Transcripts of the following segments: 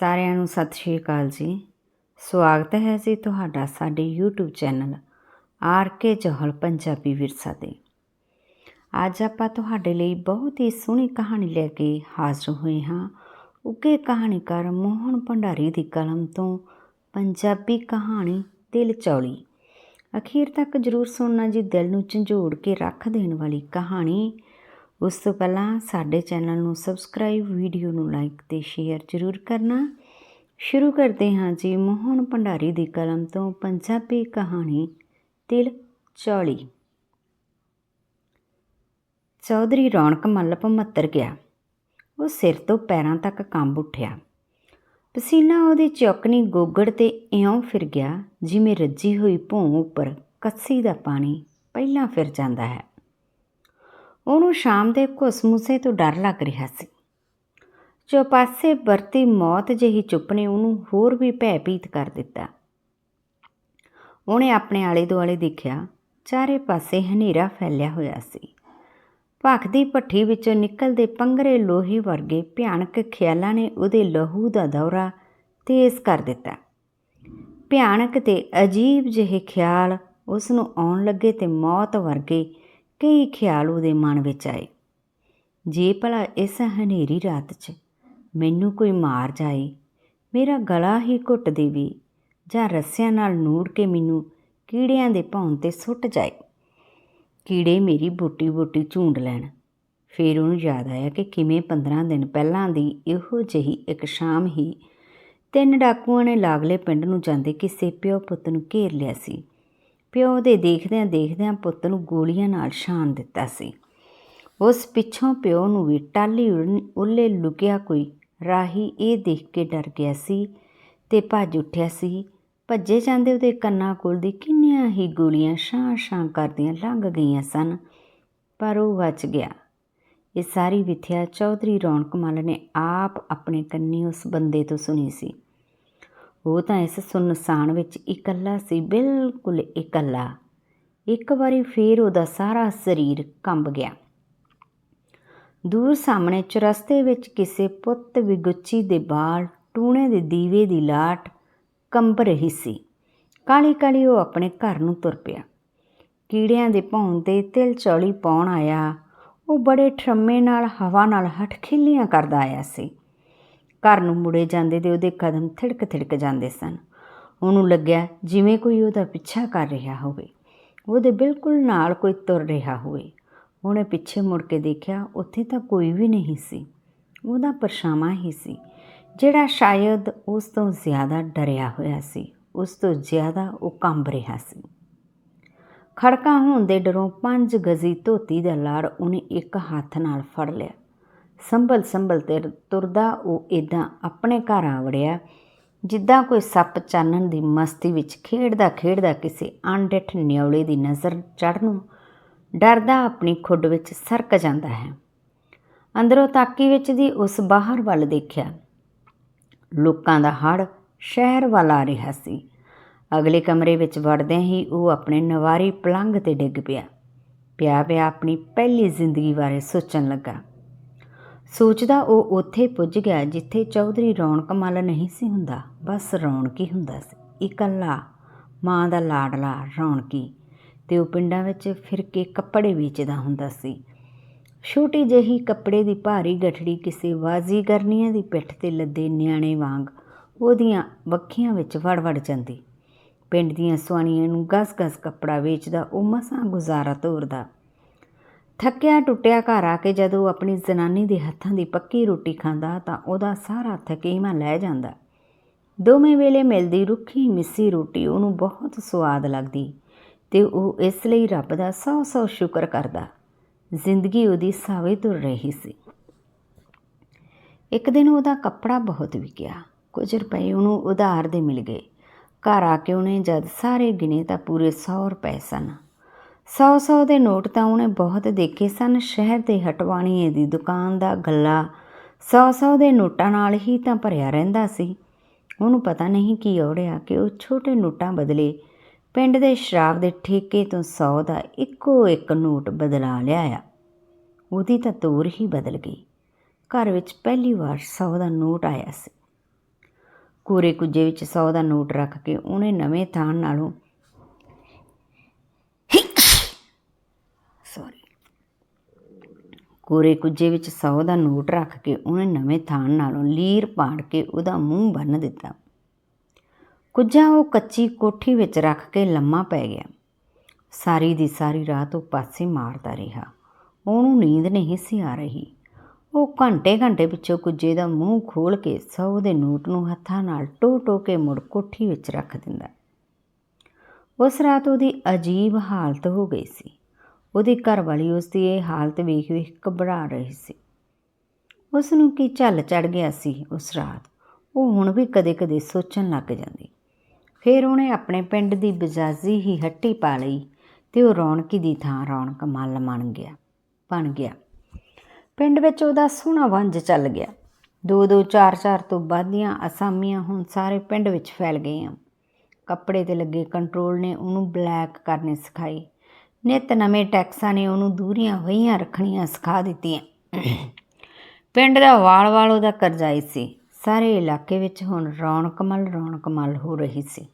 ਸਾਰਿਆਂ ਨੂੰ ਸਤਿ ਸ਼੍ਰੀ ਅਕਾਲ ਜੀ। ਸਵਾਗਤ ਹੈ ਜੀ ਤੁਹਾਡਾ ਸਾਡੇ YouTube ਚੈਨਲ ਆਰ ਕੇ ਜਹਲ ਪੰਜਾਬੀ ਵਿਰਸਾ ਤੇ। ਅੱਜ ਆਪਾਂ ਤੁਹਾਡੇ ਲਈ ਬਹੁਤ ਹੀ ਸੋਹਣੀ ਕਹਾਣੀ ਲੈ ਕੇ ਹਾਜ਼ਰ ਹੋਏ ਹਾਂ। ਉੱਗੇ ਕਹਾਣੀਕਾਰ ਮੋਹਨ ਭੰਡਾਰੀ ਦੀ ਕਲਮ ਤੋਂ ਪੰਜਾਬੀ ਕਹਾਣੀ ਦਿਲ ਚੌਲੀ। ਅਖੀਰ ਤੱਕ ਜਰੂਰ ਸੁਣਨਾ ਜੀ, ਦਿਲ ਨੂੰ ਝੰਜੋੜ ਕੇ ਰੱਖ ਦੇਣ ਵਾਲੀ ਕਹਾਣੀ। ਉਸ ਤੋਂ ਪਹਿਲਾਂ ਸਾਡੇ ਚੈਨਲ ਨੂੰ ਸਬਸਕ੍ਰਾਈਬ, ਵੀਡੀਓ ਨੂੰ ਲਾਈਕ ਤੇ ਸ਼ੇਅਰ ਜ਼ਰੂਰ ਕਰਨਾ। ਸ਼ੁਰੂ ਕਰਦੇ ਹਾਂ ਜੀ ਮੋਹਨ ਭੰਡਾਰੀ ਦੀ ਕਲਮ ਤੋਂ ਪੰਜਾਬੀ ਕਹਾਣੀ, ਤਿਲ ਚੌਲੀ। ਚੌਧਰੀ ਰੌਣਕ ਮੱਲ ਭਮੱਤਰ ਗਿਆ। ਉਹ ਸਿਰ ਤੋਂ ਪੈਰਾਂ ਤੱਕ ਕੰਬ ਉੱਠਿਆ। ਪਸੀਨਾ ਉਹਦੀ ਚੌਕਨੀ ਗੋਗੜ ਤੇ ਇਉਂ ਫਿਰ ਗਿਆ ਜਿਵੇਂ ਰੱਜੀ ਹੋਈ ਭੋਂ ਉੱਪਰ ਕੱਸੀ ਦਾ ਪਾਣੀ ਪਹਿਲਾਂ ਫਿਰ ਜਾਂਦਾ ਹੈ। ਉਹਨੂੰ ਸ਼ਾਮ ਦੇ ਘੁਸਮੁਸੇ ਤੋਂ ਡਰ ਲੱਗ ਰਿਹਾ ਸੀ। ਚੌਪਾਸੇ ਵਰਤੀ ਮੌਤ ਜਿਹੀ ਚੁੱਪ ਨੇ ਉਹਨੂੰ ਹੋਰ ਵੀ ਭੈਭੀਤ ਕਰ ਦਿੱਤਾ। ਉਹਨੇ ਆਪਣੇ ਆਲੇ ਦੁਆਲੇ ਦੇਖਿਆ, ਚਾਰੇ ਪਾਸੇ ਹਨੇਰਾ ਫੈਲਿਆ ਹੋਇਆ ਸੀ। ਭਖਦੀ ਭੱਠੀ ਵਿੱਚੋਂ ਨਿਕਲਦੇ ਪੰਗਰੇ ਲੋਹੇ ਵਰਗੇ ਭਿਆਨਕ ਖਿਆਲਾਂ ਨੇ ਉਹਦੇ ਲਹੂ ਦਾ ਦੌਰਾ ਤੇਜ਼ ਕਰ ਦਿੱਤਾ। ਭਿਆਨਕ ਤੇ ਅਜੀਬ ਜਿਹੇ ਖਿਆਲ ਉਸ ਨੂੰ ਆਉਣ ਲੱਗੇ ਤੇ ਮੌਤ ਵਰਗੇ ਕਈ ਖਿਆਲ ਉਹਦੇ ਮਨ ਵਿੱਚ ਆਏ। ਜੇ ਭਲਾ ਇਸ ਹਨੇਰੀ ਰਾਤ 'ਚ ਮੈਨੂੰ ਕੋਈ ਮਾਰ ਜਾਏ, ਮੇਰਾ ਗਲਾ ਹੀ ਘੁੱਟ ਦੇਵੇ ਜਾਂ ਰੱਸਿਆਂ ਨਾਲ ਨੂੜ ਕੇ ਮੈਨੂੰ ਕੀੜਿਆਂ ਦੇ ਭੌਂ ਤੇ ਸੁੱਟ ਜਾਏ। ਕੀੜੇ ਮੇਰੀ ਬੂਟੀ ਬੂਟੀ ਝੂੰਡ ਲੈਣ। ਫਿਰ ਉਹਨੂੰ ਯਾਦ ਆਇਆ ਕਿ ਕਿਵੇਂ 15 ਦਿਨ ਪਹਿਲਾਂ ਦੀ ਇਹੋ ਜਿਹੀ ਇੱਕ ਸ਼ਾਮ ਹੀ ਤਿੰਨ ਡਾਕੂਆਂ ਨੇ ਲਾਗਲੇ ਪਿੰਡ ਨੂੰ ਜਾਂਦੇ ਕਿਸੇ ਪਿਓ ਪੁੱਤ ਨੂੰ ਘੇਰ ਲਿਆ ਸੀ। ਪਿਓ ਦੇ ਦੇਖਦਿਆਂ ਦੇਖਦਿਆਂ ਪੁੱਤ ਨੂੰ ਗੋਲੀਆਂ ਨਾਲ ਛਾਣ ਦਿੱਤਾ ਸੀ। ਉਸ ਪਿੱਛੋਂ ਪਿਓ ਨੂੰ ਵੀ ਟਾਲੀ ਉੱਲੇ ਲੁਕਿਆ ਕੋਈ ਰਾਹੀ ਇਹ ਦੇਖ ਕੇ ਡਰ ਗਿਆ ਸੀ ਤੇ ਭੱਜ ਉੱਠਿਆ ਸੀ। ਭੱਜੇ ਜਾਂਦੇ ਉਹਦੇ ਕੰਨਾਂ ਕੋਲ ਦੀ ਕਿੰਨੀਆਂ ਹੀ ਗੋਲੀਆਂ ਛਾਂ-ਛਾਂ ਕਰਦੀਆਂ ਲੰਘ ਗਈਆਂ ਸਨ, ਪਰ ਉਹ ਬਚ ਗਿਆ। ਇਹ ਸਾਰੀ ਵਿਥਿਆ ਚੌਧਰੀ ਰੌਣਕ ਮੱਲ ਨੇ ਆਪ ਆਪਣੇ ਕੰਨੀ ਉਸ ਬੰਦੇ ਤੋਂ ਸੁਣੀ ਸੀ। ਉਹ ਤਾਂ ਇਸ ਸੁਨਸਾਨ ਵਿੱਚ ਇਕੱਲਾ ਸੀ, ਬਿਲਕੁਲ ਇਕੱਲਾ। ਇੱਕ ਵਾਰੀ ਫੇਰ ਉਹਦਾ ਸਾਰਾ ਸਰੀਰ ਕੰਬ ਗਿਆ। ਦੂਰ ਸਾਹਮਣੇ ਚੁਰਸਤੇ ਵਿੱਚ ਕਿਸੇ ਪੁੱਤ ਵਿਗੁੱਚੀ ਦੇ ਬਾਲ, ਟੂਣੇ ਦੇ ਦੀਵੇ ਦੀ ਲਾਟ ਕੰਬ ਰਹੀ ਸੀ। ਕਾਲੀ ਕਾਲੀ ਉਹ ਆਪਣੇ ਘਰ ਨੂੰ ਤੁਰ ਪਿਆ। ਕੀੜਿਆਂ ਦੇ ਭੌਂ ਤੇ ਤਿਲ ਚੌਲੀ ਪਾਉਣ ਆਇਆ, ਉਹ ਬੜੇ ਠਰਮੇ ਨਾਲ, ਹਵਾ ਨਾਲ ਹਟਖਿੱਲੀਆਂ ਕਰਦਾ ਆਇਆ ਸੀ। ਘਰ ਨੂੰ ਮੁੜੇ ਜਾਂਦੇ ਤੇ ਉਹਦੇ ਕਦਮ ਥਿੜਕ ਥਿੜਕ ਜਾਂਦੇ ਸਨ। ਉਹਨੂੰ ਲੱਗਿਆ ਜਿਵੇਂ ਕੋਈ ਉਹਦਾ ਪਿੱਛਾ ਕਰ ਰਿਹਾ ਹੋਵੇ। ਉਹਦੇ ਬਿਲਕੁਲ ਨਾਲ ਕੋਈ ਤੁਰ ਰਿਹਾ ਹੋਵੇ। ਉਹਨੇ ਪਿੱਛੇ ਮੁੜ ਕੇ ਦੇਖਿਆ ਉੱਥੇ ਤਾਂ ਕੋਈ ਵੀ ਨਹੀਂ ਸੀ। ਉਹਦਾ ਪਰਛਾਵਾਂ ਹੀ ਸੀ, ਜਿਹੜਾ ਸ਼ਾਇਦ ਉਸ ਤੋਂ ਜ਼ਿਆਦਾ ਡਰਿਆ ਹੋਇਆ ਸੀ, ਉਸ ਤੋਂ ਜ਼ਿਆਦਾ ਉਹ ਕੰਬ ਰਿਹਾ ਸੀ। ਖੜਕਾ ਹੋਣ ਦੇ ਡਰੋਂ ਪੰਜ ਗਜ਼ੀ ਧੋਤੀ ਦਾ ਲਾੜ ਉਹਨੇ ਇੱਕ ਹੱਥ ਨਾਲ ਫੜ ਲਿਆ। ਸੰਭਲ ਸੰਭਲ ਤੇ ਤੁਰਦਾ ਉਹ ਇਦਾਂ ਆਪਣੇ ਘਰ ਆ ਵੜਿਆ। ਜਿੱਦਾਂ ਕੋਈ ਸੱਪ ਚਾਨਣ ਦੀ ਮਸਤੀ ਵਿੱਚ ਖੇਡਦਾ ਖੇਡਦਾ ਕਿਸੇ ਅਣਡਿੱਠ ਨਿਉਲੇ ਦੀ ਨਜ਼ਰ ਚੜ੍ਹ ਨੂੰ ਡਰਦਾ ਆਪਣੀ ਖੁੱਡ ਵਿੱਚ ਸਰਕ ਜਾਂਦਾ ਹੈ। ਅੰਦਰੋਂ ਤਾਕੀ ਵਿੱਚ ਦੀ ਉਸ ਬਾਹਰ ਵੱਲ ਦੇਖਿਆ। ਲੋਕਾਂ ਦਾ ਹੜ ਸ਼ਹਿਰ ਵੱਲ ਆ ਰਿਹਾ ਸੀ। ਅਗਲੇ ਕਮਰੇ ਵਿੱਚ ਵੜਦਿਆਂ ਹੀ ਉਹ ਆਪਣੇ ਨਵਾਰੀ ਪਲੰਗ ਤੇ ਡਿੱਗ ਪਿਆ। ਪਿਆ ਪਿਆ ਆਪਣੀ ਪਹਿਲੀ ਜ਼ਿੰਦਗੀ ਬਾਰੇ ਸੋਚਣ ਲੱਗਾ। ਸੋਚਦਾ ਉਹ ਉੱਥੇ ਪੁੱਜ ਗਿਆ ਜਿੱਥੇ ਚੌਧਰੀ ਰੌਣਕ ਮੱਲ ਨਹੀਂ ਸੀ ਹੁੰਦਾ। ਬਸ ਰੌਣਕੀ ਹੁੰਦਾ ਸੀ। ਇਕੱਲਾ ਮਾਂ ਦਾ ਲਾਡਲਾ ਰੌਣਕੀ ਤੇ ਉਹ ਪਿੰਡਾਂ ਵਿੱਚ ਫਿਰ ਕੇ ਕੱਪੜੇ ਵੇਚਦਾ ਹੁੰਦਾ ਸੀ। ਛੋਟੀ ਜਿਹੀ ਕੱਪੜੇ ਦੀ ਭਾਰੀ ਗਠੜੀ ਕਿਸੇ ਵਾਜ਼ੀ ਬਾਜ਼ੀਗਰਨੀਆਂ ਦੀ ਪਿੱਠ ਤੇ ਲੱਦੇ ਨਿਆਣੇ ਵਾਂਗ ਉਹਦੀਆਂ ਵੱਖੀਆਂ ਵਿੱਚ ਵੜ ਵੜ ਜਾਂਦੀ। ਪਿੰਡ ਦੀਆਂ ਸੁਆਣੀਆਂ ਨੂੰ ਗਸ-ਗਸ ਕੱਪੜਾ ਵੇਚਦਾ ਉਹ ਮਸਾਂ ਗੁਜ਼ਾਰਾ ਤੋਰਦਾ। ਥੱਕਿਆ ਟੁੱਟਿਆ ਘਰ ਆ ਕੇ ਜਦੋਂ ਆਪਣੀ ਜ਼ਨਾਨੀ ਦੇ ਹੱਥਾਂ ਦੀ ਪੱਕੀ ਰੋਟੀ ਖਾਂਦਾ ਤਾਂ ਉਹਦਾ ਸਾਰਾ ਥਕੇਵਾ ਲੈ ਜਾਂਦਾ। ਦੋਵੇਂ ਵੇਲੇ ਮਿਲਦੀ ਰੁੱਖੀ ਮਿੱਸੀ ਰੋਟੀ ਉਹਨੂੰ ਬਹੁਤ ਸਵਾਦ ਲੱਗਦੀ ਤੇ ਉਹ ਇਸ ਲਈ ਰੱਬ ਦਾ ਸੌ ਸੌ ਸ਼ੁਕਰ ਕਰਦਾ। ਜ਼ਿੰਦਗੀ ਉਹਦੀ ਸਾਵੇ ਤੁਰ ਰਹੀ ਸੀ। ਇੱਕ ਦਿਨ ਉਹਦਾ ਕੱਪੜਾ ਬਹੁਤ ਵਿਕਿਆ। ਕੁਝ ਰੁਪਏ ਉਹਨੂੰ ਉਧਾਰ ਦੇ ਮਿਲ ਗਏ। ਘਰ ਆ ਕੇ ਉਹਨੇ ਜਦ ਸਾਰੇ ਗਿਣੇ ਤਾਂ ਪੂਰੇ 100 ਰੁਪਏ ਸਨ। 100-100 ਦੇ ਨੋਟ ਤਾਂ ਉਹਨੇ ਬਹੁਤ ਦੇਖੇ ਸਨ। ਸ਼ਹਿਰ ਦੇ ਹਟਵਾਣੀਏ ਦੀ ਦੁਕਾਨ ਦਾ ਗੱਲਾ 100-100 ਦੇ ਨੋਟਾਂ ਨਾਲ ਹੀ ਤਾਂ ਭਰਿਆ ਰਹਿੰਦਾ ਸੀ। ਉਹਨੂੰ ਪਤਾ ਨਹੀਂ ਕੀ ਔੜਿਆ ਕਿ ਉਹ ਛੋਟੇ ਨੋਟਾਂ ਬਦਲੇ ਪਿੰਡ ਦੇ ਸ਼ਰਾਬ ਦੇ ਠੇਕੇ ਤੋਂ 100 ਦਾ ਇੱਕੋ ਇੱਕ ਨੋਟ ਬਦਲਾ ਲਿਆਇਆ। ਉਹਦੀ ਤਾਂ ਤੋਰ ਹੀ ਬਦਲ ਗਈ। ਘਰ ਵਿੱਚ ਪਹਿਲੀ ਵਾਰ 100 ਦਾ ਨੋਟ ਆਇਆ ਸੀ। ਕੋਰੇ ਕੁੱਜੇ ਵਿੱਚ 100 ਦਾ ਨੋਟ ਰੱਖ ਕੇ ਉਹਨੇ ਨਵੇਂ ਥਾਂ ਨਾਲੋਂ ਸੌਰੀ ਕੋਰੇ ਕੁੱਜੇ ਵਿੱਚ ਸੌ ਦਾ ਨੋਟ ਰੱਖ ਕੇ ਉਹਨੇ ਨਵੇਂ ਥਾਂ ਨਾਲੋਂ ਲੀਰ ਪਾੜ ਕੇ ਉਹਦਾ ਮੂੰਹ ਬੰਨ ਦਿੱਤਾ। ਕੁੱਜਾ ਉਹ ਕੱਚੀ ਕੋਠੀ ਵਿੱਚ ਰੱਖ ਕੇ ਲੰਮਾ ਪੈ ਗਿਆ। ਸਾਰੀ ਦੀ ਸਾਰੀ ਰਾਤ ਉਹ ਪਾਸੇ ਮਾਰਦਾ ਰਿਹਾ। ਉਹਨੂੰ ਨੀਂਦ ਨਹੀਂ ਸੀ ਆ ਰਹੀ। ਉਹ ਘੰਟੇ ਘੰਟੇ ਪਿੱਛੋਂ ਕੁੱਜੇ ਦਾ ਮੂੰਹ ਖੋਲ ਕੇ ਸੌ ਦੇ ਨੋਟ ਨੂੰ ਹੱਥਾਂ ਨਾਲ ਟੋ ਟੋ ਕੇ ਮੁੜ ਕੋਠੀ ਵਿੱਚ ਰੱਖ ਦਿੰਦਾ। ਉਸ ਰਾਤ ਉਹਦੀ ਅਜੀਬ ਹਾਲਤ ਹੋ ਗਈ ਸੀ। ਉਹਦੀ ਘਰਵਾਲੀ ਉਸ ਦੀ ਇਹ ਹਾਲਤ ਵੇਖ ਵੇਖ ਘਬਰਾ ਰਹੀ ਸੀ। ਉਸ ਨੂੰ ਕੀ ਝੱਲ ਚੜ ਗਿਆ ਸੀ ਉਸ ਰਾਤ? ਉਹ ਹੁਣ ਵੀ ਕਦੇ-ਕਦੇ ਸੋਚਣ ਲੱਗ ਜਾਂਦੀ। ਫਿਰ ਉਹਨੇ ਆਪਣੇ ਪਿੰਡ ਦੀ ਬਜਾਜੀ ਹੀ ਹੱਟੀ ਪਾ ਲਈ ਤੇ ਉਹ ਰੌਣਕੀ ਦੀ ਥਾਂ ਰੌਣਕ ਮੱਲ ਬਣ ਗਿਆ ਬਣ ਗਿਆ। ਪਿੰਡ ਵਿੱਚ ਉਹਦਾ ਸੋਹਣਾ ਵੰਜ ਚੱਲ ਗਿਆ। ਦੋ ਦੋ ਚਾਰ ਚਾਰ ਤੋਂ ਵੱਧਦੀਆਂ ਅਸਾਮੀਆਂ ਹੁਣ ਸਾਰੇ ਪਿੰਡ ਵਿੱਚ ਫੈਲ ਗਈਆਂ। ਕੱਪੜੇ ਤੇ ਲੱਗੇ ਕੰਟਰੋਲ ਨੇ ਉਹਨੂੰ ਬਲੈਕ ਕਰਨੇ ਸਿਖਾਈ ਨਿਤ ਨਵੇਂ ਟੈਕਸਾਂ ਨੇ ਉਹਨੂੰ ਦੂਰੀਆਂ ਵਹੀਆਂ ਰੱਖਣੀਆਂ ਸਿਖਾ ਦਿੱਤੀਆਂ। ਪਿੰਡ ਦਾ ਵਾਲ-ਵਾਲ ਉਹਦਾ ਕਰਜ਼ਾਈ ਸੀ। ਸਾਰੇ ਇਲਾਕੇ ਵਿੱਚ ਹੁਣ ਰੌਣਕਮਲ ਰੌਣਕਮਲ ਹੋ ਰਹੀ ਸੀ।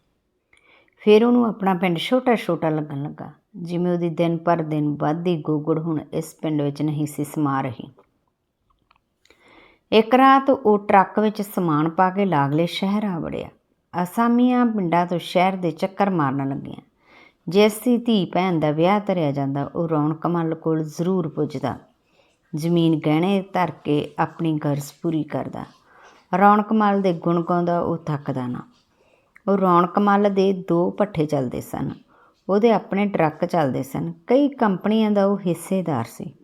ਫਿਰ ਉਹਨੂੰ ਆਪਣਾ ਪਿੰਡ ਛੋਟਾ-ਛੋਟਾ ਲੱਗਣ ਲੱਗਾ, ਜਿਵੇਂ ਉਹਦੀ ਦਿਨ ਪਰ ਦਿਨ ਵੱਧਦੀ ਗੋਗੜ ਹੁਣ ਇਸ ਪਿੰਡ ਵਿੱਚ ਨਹੀਂ ਸੀ ਸਮਾ ਰਹੀ। ਇੱਕ ਰਾਤ ਉਹ ਟਰੱਕ ਵਿੱਚ ਸਮਾਨ ਪਾ ਕੇ ਲਾਗਲੇ ਸ਼ਹਿਰ ਆ ਵੜਿਆ। ਅਸਾਮੀਆਂ ਪਿੰਡਾਂ ਤੋਂ ਸ਼ਹਿਰ ਦੇ ਚੱਕਰ ਮਾਰਨ ਲੱਗੀਆਂ। ਜਿਸ ਦੀ ਧੀ ਭੈਣ ਦਾ ਵਿਆਹ ਧਰਿਆ ਜਾਂਦਾ, ਉਹ ਰੌਣਕ ਮੱਲ ਕੋਲ ਜ਼ਰੂਰ ਪੁੱਜਦਾ। ਜ਼ਮੀਨ ਗਹਿਣੇ ਧਰ ਕੇ ਆਪਣੀ ਗਰਜ਼ ਪੂਰੀ ਕਰਦਾ। ਰੌਣਕ ਮੱਲ ਦੇ ਗੁਣ ਗਾਉਂਦਾ, ਉਹ ਥੱਕਦਾ ਨਾ। ਉਹ ਰੌਣਕ ਮੱਲ ਦੇ ਦੋ ਪੱਠੇ ਚੱਲਦੇ ਸਨ। ਉਹਦੇ ਆਪਣੇ ਟਰੱਕ ਚੱਲਦੇ ਸਨ। ਕਈ ਕੰਪਨੀਆਂ ਦਾ ਉਹ ਹਿੱਸੇਦਾਰ ਸੀ।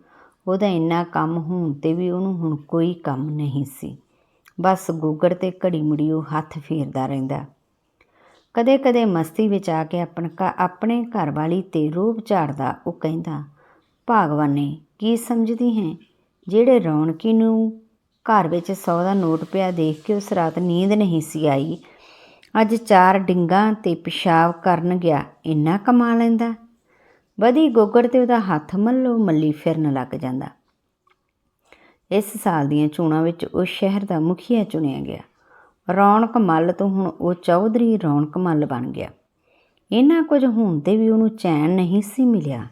ਉਹਦਾ ਇੰਨਾ ਕੰਮ ਹੋਣ ਤੇ ਵੀ ਉਹਨੂੰ ਹੁਣ ਕੋਈ ਕੰਮ ਨਹੀਂ ਸੀ। ਬਸ ਗੂਗੜ ਤੇ ਘੜੀ ਮੁੜੀ ਉਹ ਹੱਥ ਫੇਰਦਾ ਰਹਿੰਦਾ। ਕਦੇ-ਕਦੇ ਮਸਤੀ ਵਿੱਚ ਆ ਕੇ ਆਪਣ ਆਪਣੇ ਘਰ ਵਾਲੀ ਤੇ ਰੂਪ ਝਾੜਦਾ, ਉਹ ਕਹਿੰਦਾ, ਭਾਗਵਾਨੇ, ਕੀ ਸਮਝਦੀ ਹੈ? ਜਿਹੜੇ ਰੌਣਕੀ ਨੂੰ ਘਰ ਵਿੱਚ 100 ਦਾ ਨੋਟ ਪਿਆ ਦੇਖ ਕੇ ਉਸ ਰਾਤ ਨੀਂਦ ਨਹੀਂ ਸੀ ਆਈ, ਅੱਜ ਚਾਰ ਡਿੰਗਾਂ ਤੇ ਪਿਸ਼ਾਬ ਕਰਨ ਗਿਆ, ਇੰਨਾ ਕਮਾ ਲੈਂਦਾ? ਵਧੀ ਗੋਗੜ ਤੇ ਉਹਦਾ ਹੱਥ ਮੱਲੋ ਮੱਲੀ ਫਿਰਨ ਲੱਗ ਜਾਂਦਾ। ਇਸ ਸਾਲ ਦੀਆਂ ਚੋਣਾਂ ਵਿੱਚ ਉਹ ਸ਼ਹਿਰ ਦਾ ਮੁਖੀਆ ਚੁਣਿਆ ਗਿਆ। ਰੌਣਕ ਮੱਲ ਤੋਂ ਹੁਣ ਉਹ ਚੌਧਰੀ ਰੌਣਕ ਮੱਲ ਬਣ ਗਿਆ। ਇਹਨਾਂ ਕੁਝ ਹੋਣ ਤੇ ਵੀ ਉਹਨੂੰ ਚੈਨ ਨਹੀਂ ਸੀ ਮਿਲਿਆ।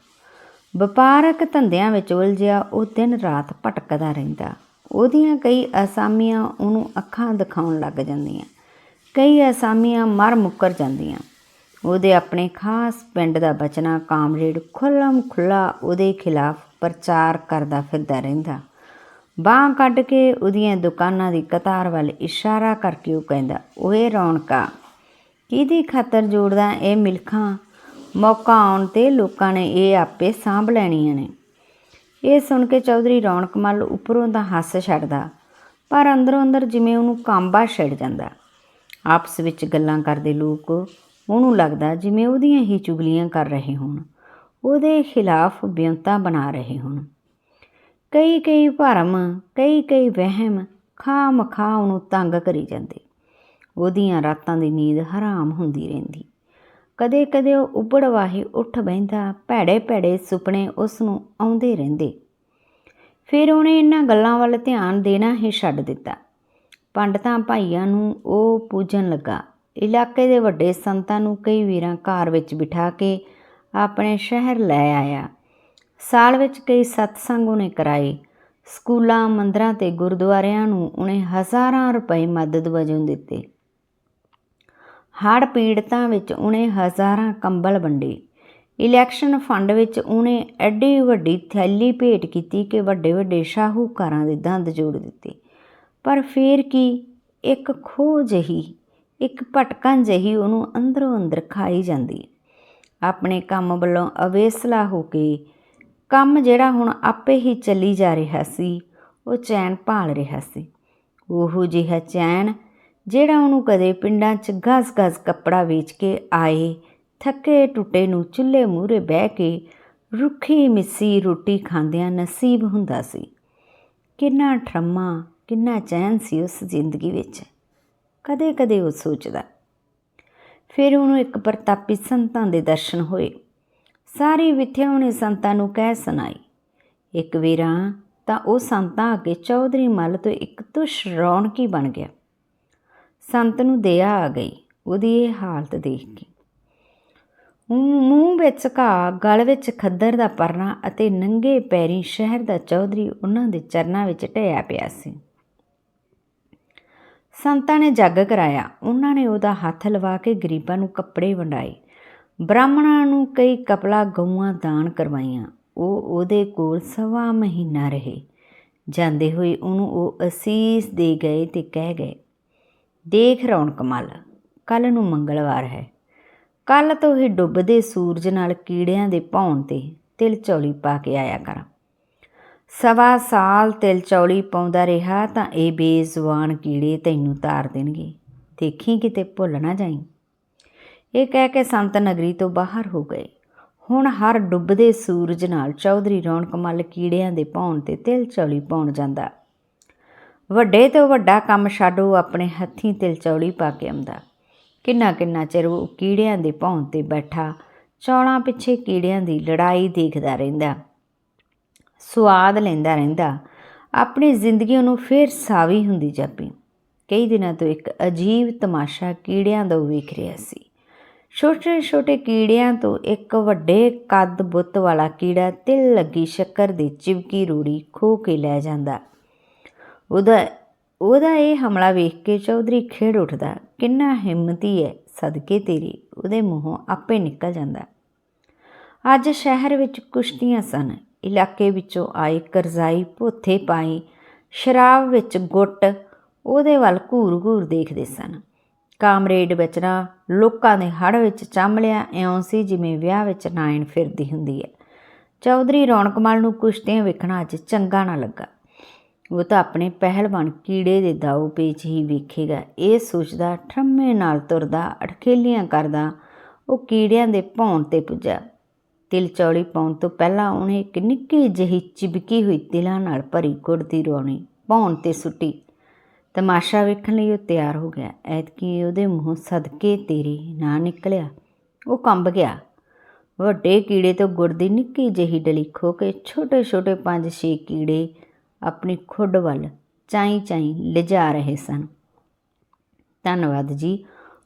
ਵਪਾਰਕ ਧੰਦਿਆਂ ਵਿੱਚ ਉਲਝਿਆ, ਉਹ ਦਿਨ ਰਾਤ ਭਟਕਦਾ ਰਹਿੰਦਾ। ਉਹਦੀਆਂ ਕਈ ਅਸਾਮੀਆਂ ਉਹਨੂੰ ਅੱਖਾਂ ਦਿਖਾਉਣ ਲੱਗ ਜਾਂਦੀਆਂ। ਕਈ ਅਸਾਮੀਆਂ ਮਰ ਮੁੱਕਰ ਜਾਂਦੀਆਂ। ਉਹਦੇ ਆਪਣੇ ਖਾਸ ਪਿੰਡ ਦਾ ਬਚਨਾ ਕਾਮਰੇਡ ਖੁੱਲਮ ਖੁੱਲਾ ਉਹਦੇ ਖਿਲਾਫ ਪ੍ਰਚਾਰ ਕਰਦਾ ਫਿਰਦਾ ਰਹਿੰਦਾ। ਬਾਹ ਕੱਢ ਕੇ ਉਹਦੀਆਂ ਦੁਕਾਨਾਂ ਦੀ ਕਤਾਰ ਵੱਲ ਇਸ਼ਾਰਾ ਕਰਕੇ ਉਹ ਕਹਿੰਦਾ, ਓਏ ਰੌਣਕਾ, ਕਿਹਦੀ ਖਾਤਰ ਜੋੜਦਾ ਇਹ ਮਿਲਖਾਂ? ਮੌਕਾ ਆਉਣ ਤੇ ਲੋਕਾਂ ਨੇ ਇਹ ਆਪੇ ਸਾਂਭ ਲੈਣੀਆਂ ਨੇ। ਇਹ ਸੁਣ ਕੇ ਚੌਧਰੀ ਰੌਣਕ ਮੱਲ ਉੱਪਰੋਂ ਦਾ ਹੱਸ ਛੱਡਦਾ, ਪਰ ਅੰਦਰੋਂ ਅੰਦਰ ਜਿਵੇਂ ਉਹਨੂੰ ਕਾਂਬਾ ਛਿੜ ਜਾਂਦਾ। ਆਪਸ ਵਿੱਚ ਗੱਲਾਂ ਕਰਦੇ ਲੋਕ ਉਹਨੂੰ ਲੱਗਦਾ ਜਿਵੇਂ ਉਹਦੀਆਂ ਹੀ ਚੁਗਲੀਆਂ ਕਰ ਰਹੇ ਹੋਣ, ਉਹਦੇ ਖਿਲਾਫ ਬਿਉਂਤਾ ਬਣਾ ਰਹੇ ਹੋਣ। ਕਈ ਕਈ ਭਰਮ, ਕਈ ਕਈ ਵਹਿਮ ਖਾਮ ਖਾ ਉਹਨੂੰ ਤੰਗ ਕਰੀ ਜਾਂਦੇ। ਉਹਦੀਆਂ ਰਾਤਾਂ ਦੀ ਨੀਂਦ ਹਰਾਮ ਹੁੰਦੀ ਰਹਿੰਦੀ। ਕਦੇ ਕਦੇ ਉਹ ਉੱਬੜ ਵਾਹੇ ਉੱਠ ਬੈਂਦਾ ਭੈੜੇ ਭੈੜੇ ਸੁਪਨੇ ਉਸ ਨੂੰ ਆਉਂਦੇ ਰਹਿੰਦੇ। ਫਿਰ ਉਹਨੇ ਇਹਨਾਂ ਗੱਲਾਂ ਵੱਲ ਧਿਆਨ ਦੇਣਾ ਹੀ ਛੱਡ ਦਿੱਤਾ। ਪੰਡਤਾਂ ਭਾਈਆਂ ਨੂੰ ਉਹ ਪੂਜਣ ਲੱਗਾ। ਇਲਾਕੇ ਦੇ ਵੱਡੇ ਸੰਤਾਂ ਨੂੰ ਕਈ ਵੀਰਾਂ ਘਰ ਵਿੱਚ ਬਿਠਾ ਕੇ ਆਪਣੇ ਸ਼ਹਿਰ ਲੈ ਆਇਆ। ਸਾਲ ਵਿੱਚ ਕਈ ਸਤਸੰਗ ਉਹਨੇ ਕਰਾਏ। ਸਕੂਲਾਂ, ਮੰਦਰਾਂ ਤੇ ਗੁਰਦੁਆਰਿਆਂ ਨੂੰ ਉਹਨੇ ਹਜ਼ਾਰਾਂ ਰੁਪਏ ਮਦਦ ਵਜੋਂ ਦਿੱਤੇ। ਹੜ੍ਹ ਪੀੜਤਾਂ ਵਿੱਚ ਉਹਨੇ ਹਜ਼ਾਰਾਂ ਕੰਬਲ ਵੰਡੇ। ਇਲੈਕਸ਼ਨ ਫੰਡ ਵਿੱਚ ਉਹਨੇ ਐਡੀ ਵੱਡੀ ਥੈਲੀ ਭੇਟ ਕੀਤੀ ਕਿ ਵੱਡੇ ਵੱਡੇ ਸ਼ਾਹੂਕਾਰਾਂ ਦੇ ਦੰਦ ਜੋੜ ਦਿੱਤੇ। ਪਰ ਫੇਰ ਕੀ? ਇੱਕ ਖੋਹ ਜਹੀ, ਇੱਕ ਭਟਕਣ ਜਹੀ ਉਹਨੂੰ ਅੰਦਰੋਂ ਅੰਦਰ ਖਾਈ ਜਾਂਦੀ। ਆਪਣੇ ਕੰਮ ਵੱਲੋਂ ਅਵੇਸਲਾ ਹੋ ਕੇ ਕੰਮ ਜਿਹੜਾ ਹੁਣ ਆਪੇ ਹੀ ਚੱਲੀ ਜਾ ਰਿਹਾ ਸੀ, ਉਹ ਚੈਨ ਭਾਲ ਰਿਹਾ ਸੀ। ਉਹੋ ਜਿਹਾ ਚੈਨ ਜਿਹੜਾ ਉਹਨੂੰ ਕਦੇ ਪਿੰਡਾਂ 'ਚ ਗਸ-ਗਸ ਕੱਪੜਾ ਵੇਚ ਕੇ ਆਏ, ਥੱਕੇ ਟੁੱਟੇ ਨੂੰ ਚੁੱਲ੍ਹੇ ਮੂਹਰੇ ਬਹਿ ਕੇ ਰੁੱਖੀ ਮਿੱਸੀ ਰੋਟੀ ਖਾਂਦਿਆਂ ਨਸੀਬ ਹੁੰਦਾ ਸੀ। ਕਿੰਨਾ ਠਰਮਾ, ਕਿੰਨਾ ਚੈਨ ਸੀ ਉਸ ਜ਼ਿੰਦਗੀ ਵਿੱਚ। ਕਦੇ-ਕਦੇ ਉਹ ਸੋਚਦਾ। ਫਿਰ ਉਹਨੂੰ ਇੱਕ ਪ੍ਰਤਾਪੀ ਸੰਤਾਂ ਦੇ ਦਰਸ਼ਨ ਹੋਏ। ਸਾਰੀ ਵਿਥਿਆ ਉਹਨੇ ਸੰਤਾਂ ਨੂੰ ਕਹਿ ਸੁਣਾਈ। ਇੱਕ ਵੀਰਾਂ ਤਾਂ ਉਹ ਸੰਤਾਂ ਅੱਗੇ ਚੌਧਰੀ ਮੱਲ ਤੋਂ ਇੱਕ ਤੁਸ਼ ਰੌਣਕੀ ਬਣ ਗਿਆ। ਸੰਤ ਨੂੰ ਦਇਆ ਆ ਗਈ, ਉਹਦੀ ਇਹ ਹਾਲਤ ਦੇਖ ਕੇ। ਮੂੰਹ ਵਿੱਚ ਘਾਹ ਗਲ ਵਿੱਚ ਖੱਦਰ ਦਾ ਪਰਨਾ ਅਤੇ ਨੰਗੇ ਪੈਰੀ ਸ਼ਹਿਰ ਦਾ ਚੌਧਰੀ ਉਹਨਾਂ ਦੇ ਚਰਨਾਂ ਵਿੱਚ ਢਿਆ ਪਿਆ ਸੀ। ਸੰਤਾਂ ਨੇ ਜੱਗ ਕਰਾਇਆ। ਉਹਨਾਂ ਨੇ ਉਹਦਾ ਹੱਥ ਲਵਾ ਕੇ ਗਰੀਬਾਂ ਨੂੰ ਕੱਪੜੇ ਵੰਡਾਏ। ਬ੍ਰਾਹਮਣਾਂ ਨੂੰ ਕਈ ਕਪਲਾ ਗਊਆਂ ਦਾਨ ਕਰਵਾਈਆਂ। ਉਹ ਉਹਦੇ ਕੋਲ ਸਵਾ ਮਹੀਨਾ ਰਹੇ। ਜਾਂਦੇ ਹੋਏ ਉਹਨੂੰ ਉਹ ਅਸੀਸ ਦੇ ਗਏ ਤੇ ਕਹਿ ਗਏ, ਦੇਖ ਰੌਣਕ ਮੱਲ ਕੱਲ ਨੂੰ ਮੰਗਲਵਾਰ ਹੈ। ਕੱਲ ਤੋਂ ਹੀ ਡੁੱਬਦੇ ਸੂਰਜ ਨਾਲ ਕੀੜਿਆਂ ਦੇ ਭੌਣ ਤੇ ਤਿਲ ਚੌਲੀ ਪਾ ਕੇ ਆਇਆ ਕਰ। ਸਵਾ ਸਾਲ ਤਿਲ ਚੌਲੀ ਪਾਉਂਦਾ ਰਿਹਾ ਤਾਂ ਇਹ ਬੇਜ਼ੁਬਾਨ ਕੀੜੇ ਤੈਨੂੰ ਤਾਰ ਦੇਣਗੇ। ਦੇਖੀ ਕਿਤੇ ਭੁੱਲ ਨਾ ਜਾਈਂ। ਇਹ ਕਹਿ ਕੇ ਸੰਤ ਨਗਰੀ ਤੋਂ ਬਾਹਰ ਹੋ ਗਏ। ਹੁਣ ਹਰ ਡੁੱਬਦੇ ਸੂਰਜ ਨਾਲ ਚੌਧਰੀ ਰੌਣਕ ਮੱਲ ਕੀੜਿਆਂ ਦੇ ਭੌਣ ਤੇ ਤਿਲ ਚੌਲੀ ਪਾਉਣ ਜਾਂਦਾ। ਵੱਡੇ ਤੋਂ ਵੱਡਾ ਕੰਮ ਛੱਡੋ, ਆਪਣੇ ਹੱਥੀਂ ਤਿਲ ਚੌਲੀ ਪਾ ਕੇ ਆਉਂਦਾ। ਕਿੰਨਾ ਕਿੰਨਾ ਚਿਰ ਉਹ ਕੀੜਿਆਂ ਦੇ ਭੌਣ ਤੇ ਬੈਠਾ, ਚੌਲਾਂ ਪਿੱਛੇ ਕੀੜਿਆਂ ਦੀ ਲੜਾਈ ਦੇਖਦਾ ਰਹਿੰਦਾ। ਸਵਾਦ ਲੈਂਦਾ ਰਹਿੰਦਾ। ਆਪਣੀ ਜ਼ਿੰਦਗੀ ਨੂੰ ਫੇਰ ਸਾਵੀ ਹੁੰਦੀ ਜਾਪੀ। ਕਈ ਦਿਨਾਂ ਤੋਂ ਇੱਕ ਅਜੀਬ ਤਮਾਸ਼ਾ ਕੀੜਿਆਂ ਦਾ ਉਹ ਵੇਖ ਰਿਹਾ ਸੀ। ਛੋਟੇ ਛੋਟੇ ਕੀੜਿਆਂ ਤੋਂ ਇੱਕ ਵੱਡੇ ਕੱਦ ਬੁੱਤ ਵਾਲਾ ਕੀੜਾ ਤਿਲ ਲੱਗੀ ਸ਼ੱਕਰ ਦੀ ਚਿਵਕੀ ਰੂੜੀ ਖੋ ਕੇ ਲੈ ਜਾਂਦਾ। ਉਹਦਾ ਉਹਦਾ ਇਹ ਹਮਲਾ ਵੇਖ ਕੇ ਚੌਧਰੀ ਖੇੜ ਉੱਠਦਾ। ਕਿੰਨਾ ਹਿੰਮਤੀ ਹੈ ਸਦਕੇ ਤੇਰੀ, ਉਹਦੇ ਮੂੰਹੋਂ ਆਪੇ ਨਿਕਲ ਜਾਂਦਾ। ਅੱਜ ਸ਼ਹਿਰ ਵਿੱਚ ਕੁਸ਼ਤੀਆਂ ਸਨ। ਇਲਾਕੇ ਵਿੱਚੋਂ ਆਏ ਕਰਜ਼ਾਈ ਭੋਥੇ ਪਾਈ ਸ਼ਰਾਬ ਵਿੱਚ ਗੁੱਟ ਉਹਦੇ ਵੱਲ ਘੂਰ-ਘੂਰ ਦੇਖਦੇ ਸਨ। ਕਾਮਰੇਡ ਵਿੱਚ ਲੋਕਾਂ ਦੇ ਹੜ ਵਿੱਚ ਚਾਂਬਲਿਆ ਇਉਂ ਸੀ ਜਿਵੇਂ ਵਿਆਹ ਵਿੱਚ ਨਾਇਣ ਫਿਰਦੀ ਹੁੰਦੀ ਹੈ। ਚੌਧਰੀ ਰੌਣਕਮਲ ਨੂੰ ਕੁਸ਼ਤੀਆਂ ਵੇਖਣਾ ਅੱਜ ਚੰਗਾ ਨਾ ਲੱਗਾ। ਉਹ ਤਾਂ ਆਪਣੇ ਪਹਿਲਵਾਨ ਕੀੜੇ ਦੇ ਦਾਉ ਪੇਚ ਹੀ ਵੇਖੇਗਾ। ਇਹ ਸੋਚਦਾ ਠਰਮੇ ਨਾਲ ਤੁਰਦਾ ਅਟਖੇਲੀਆਂ ਕਰਦਾ, ਉਹ ਕੀੜਿਆਂ ਦੇ ਭੌਣ ਤੇ ਪੁੱਜਾ। ਤਿਲ ਚੌੜੀ ਪਾਉਣ ਤੋਂ ਪਹਿਲਾਂ ਉਹਨੇ ਇੱਕ ਨਿੱਕੀ ਜਿਹੀ ਚਿਬਕੀ ਹੋਈ ਤਿਲਾਂ ਨਾਲ ਭਰੀ ਗੁੜ ਦੀ ਰੋਣੀ, ਭੌਣ ਤੇ ਸੁੱਟੀ। ਤਮਾਸ਼ਾ ਵੇਖਣ ਲਈ ਉਹ ਤਿਆਰ ਹੋ ਗਿਆ। ਐਤਕੀ ਉਹਦੇ ਮੂੰਹੋਂ ਸਦਕੇ ਤੇਰੀ ਨਾ ਨਿਕਲਿਆ। ਉਹ ਕੰਬ ਗਿਆ। ਵੱਡੇ ਕੀੜੇ ਤੋਂ ਗੁੜ ਦੀ ਨਿੱਕੀ ਜਿਹੀ ਡਲੀ ਖੋ ਕੇ ਛੋਟੇ ਛੋਟੇ ਪੰਜ ਛੇ ਕੀੜੇ ਆਪਣੀ ਖੁੱਡ ਵੱਲ ਚਾਈ ਚਾਈ ਲਿਜਾ ਰਹੇ ਸਨ। ਧੰਨਵਾਦ ਜੀ।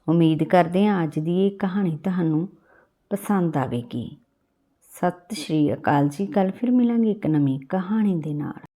ਉਮੀਦ ਕਰਦੇ ਹਾਂ ਅੱਜ ਦੀ ਇਹ ਕਹਾਣੀ ਤੁਹਾਨੂੰ ਪਸੰਦ ਆਵੇਗੀ। ਸਤਿ ਸ਼੍ਰੀ ਅਕਾਲ ਜੀ। ਕੱਲ ਫਿਰ ਮਿਲਾਂਗੇ ਇੱਕ ਨਵੀਂ ਕਹਾਣੀ ਦੇ ਨਾਲ।